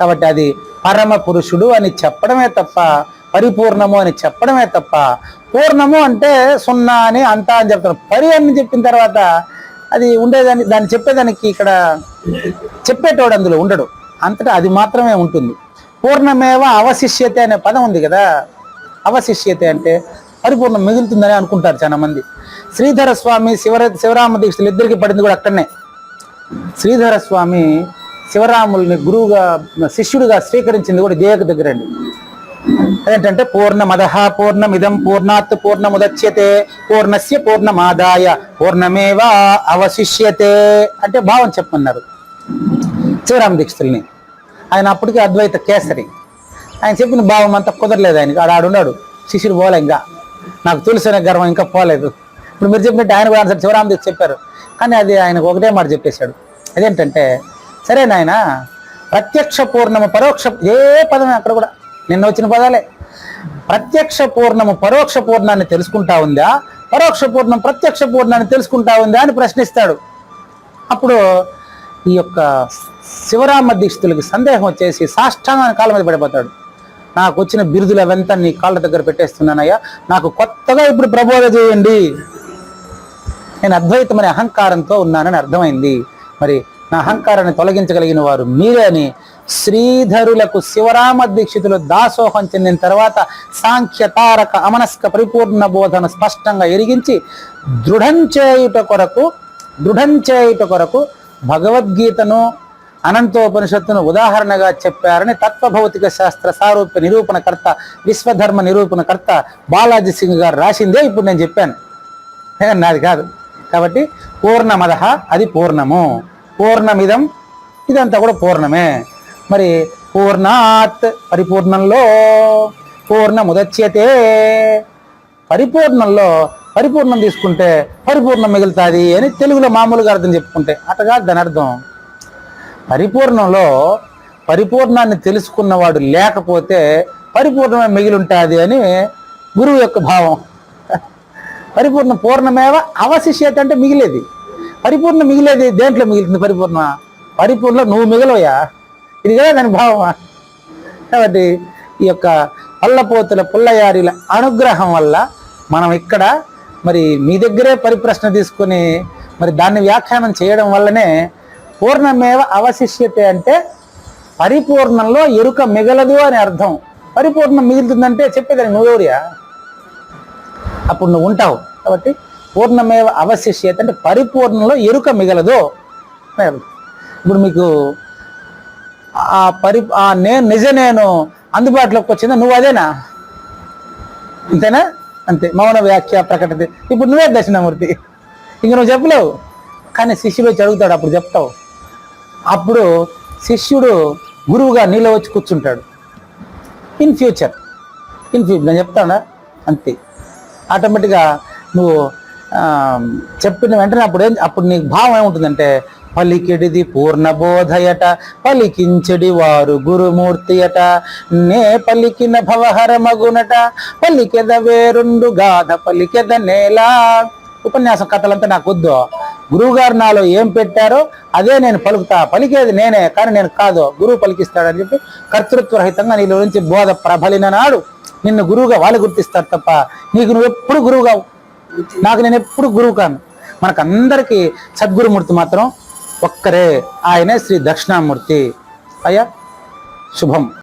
కాబట్టి అది పరమ పురుషుడు అని చెప్పడమే తప్ప పరిపూర్ణము అని చెప్పడమే తప్ప పూర్ణము అంటే సున్నా అని అంతా అని చెప్తారు. పరి అని చెప్పిన తర్వాత అది ఉండేదాన్ని దాన్ని చెప్పేదానికి ఇక్కడ చెప్పేటోడు అందులో ఉండడు. అంతటా అది మాత్రమే ఉంటుంది. పూర్ణమేవ అవశిష్యత అనే పదం ఉంది కదా. అవశిష్యత అంటే పరిపూర్ణం మిగులుతుందని అనుకుంటారు చాలా మంది శ్రీధర స్వామి శివర శివరామ దీక్షలు ఇద్దరికి పడింది కూడా అక్కడనే. శ్రీధర స్వామి శివరాముల్ని గురువుగా శిష్యుడిగా స్వీకరించింది కూడా దేవక దగ్గరండి అదేంటంటే పూర్ణమదః పూర్ణమిదం పూర్ణాత్ పూర్ణముదచ్యతే పూర్ణస్య పూర్ణమాదాయ పూర్ణమేవ అవశిష్యతే అంటే భావం చెప్పమన్నారు. శివరామ దీక్షితుల్ని. ఆయన అప్పటికే అద్వైత కేసరి. ఆయన చెప్పిన భావం అంతా కుదరలేదు ఆయనకి. ఆడ ఆడున్నాడు శిష్యుడు పోలే ఇంకా. నాకు తులసిన గర్వం ఇంకా పోలేదు. ఇప్పుడు మీరు చెప్పినట్టు ఆయన కూడా ఆన్సర్ శివరామ దీక్ష చెప్పారు. కానీ అది ఆయనకు ఒకటే మాట చెప్పేశాడు. అదేంటంటే సరే నాయన ప్రత్యక్ష పూర్ణము పరోక్ష ఏ పదమే అక్కడ కూడా? నిన్న వచ్చిన పదాలే. ప్రత్యక్ష పూర్ణము పరోక్ష పూర్ణాన్ని తెలుసుకుంటా ఉందా? పరోక్ష పూర్ణం ప్రత్యక్ష పూర్ణాన్ని తెలుసుకుంటా ఉందా అని ప్రశ్నిస్తాడు. అప్పుడు ఈ యొక్క శివరామ దీక్షితులకి సందేహం వచ్చేసి సాష్టాంగాన్ని కాళ్ళ మీద పడిపోతాడు. నాకు వచ్చిన బిరుదులు అవంతా నీ కాళ్ళ దగ్గర పెట్టేస్తున్నానయ్యా. నాకు కొత్తగా ఇప్పుడు ప్రబోధ చేయండి. నేను అద్వైతమనే అహంకారంతో ఉన్నానని అర్థమైంది. మరి నా అహంకారాన్ని తొలగించగలిగిన వారు మీరే అని శ్రీధరులకు శివరామ దీక్షితులు దాసోహం చెందిన తర్వాత సాంఖ్య తారక అమనస్క పరిపూర్ణ బోధన స్పష్టంగా ఎరిగించి దృఢం చేయుట కొరకు దృఢం చేయుట కొరకు భగవద్గీతను అనంతోపనిషత్తును ఉదాహరణగా చెప్పారని తత్వభౌతిక శాస్త్ర సారూప్య నిరూపణకర్త విశ్వధర్మ నిరూపణకర్త బాలాజీ సింగ్ గారు రాసిందే ఇప్పుడు నేను చెప్పాను. నాది కాదు. కాబట్టి పూర్ణమద అది పూర్ణము. పూర్ణమిదం. ఇదంతా కూడా పూర్ణమే. మరి పూర్ణాత్ పరిపూర్ణంలో పూర్ణముదచ్యతే. పరిపూర్ణంలో పరిపూర్ణం తీసుకుంటే పరిపూర్ణం మిగులుతుంది అని తెలుగులో మామూలుగా అర్థం చెప్పుకుంటే. అటగా దాని అర్థం పరిపూర్ణంలో పరిపూర్ణాన్ని తెలుసుకున్నవాడు లేకపోతే పరిపూర్ణమే మిగిలింటుంది అని గురువు యొక్క భావం. పరిపూర్ణ పూర్ణమేవ అవశిష్యత అంటే మిగిలేది. పరిపూర్ణ మిగిలేది దేంట్లో మిగులుతుంది పరిపూర్ణ పరిపూర్ణ నువ్వు మిగలవయా ఇది కదా దాని భావమా? కాబట్టి ఈ యొక్క పల్లపోతుల పుల్లయారిల అనుగ్రహం వల్ల మనం ఇక్కడ మరి మీ దగ్గరే పరిప్రశ్న తీసుకొని మరి దాన్ని వ్యాఖ్యానం చేయడం వల్లనే పూర్ణమేవ అవశిష్యతే అంటే పరిపూర్ణంలో ఎరుక మిగలదు అని అర్థం. పరిపూర్ణం మిగులుతుందంటే చెప్పేదాన్ని నువ్వెవరియా అప్పుడు నువ్వు ఉంటావు. కాబట్టి పూర్ణమేవ అవశిష్యత అంటే పరిపూర్ణంలో ఎరుక మిగలదు ఇప్పుడు మీకు ఆ పరి ఆ నేను నిజ నేను అందుబాటులోకి వచ్చిందా? నువ్వు అదేనా? అంతేనా? అంతే. మౌన వ్యాఖ్య ప్రకటన. ఇప్పుడు నువ్వే దక్షిణామూర్తి. ఇంక నువ్వు చెప్పలేవు. కానీ శిష్యుడు వచ్చి అడుగుతాడు అప్పుడు చెప్తావు. అప్పుడు శిష్యుడు గురువుగా నీలో వచ్చి కూర్చుంటాడు. In future. ఇన్ ఫ్యూచర్ నేను చెప్తానా? అంతే. ఆటోమేటిక్గా నువ్వు చెప్పిన వెంటనే అప్పుడు ఏం అప్పుడు నీకు భావం ఏముంటుందంటే పలికిడిది పూర్ణబోధయట పలికించడి వారు గురుమూర్తి అట నే పలికిన భవహర మగునట పలికెద వేరుండు గాథ పలికెద నేల. ఉపన్యాసం కథలంతా నాకు వద్దు. గురువుగారు నాలో ఏం పెట్టారో అదే నేను పలుకుతా. పలికేది నేనే కానీ నేను కాదు. గురువు పలికిస్తాడని చెప్పి కర్తృత్వ రహితంగా నీలో నుంచి బోధ ప్రబలిన నాడు నిన్ను గురువుగా వాళ్ళు గుర్తిస్తారు తప్ప నీకు నువ్వు ఎప్పుడు గురువుగా నాకు నేను ఎప్పుడు గురువు కాను. మనకందరికీ సద్గురుమూర్తి మాత్రం ఒక్కరే. ఆయనే శ్రీ దక్షిణామూర్తి. అయ్యా శుభం.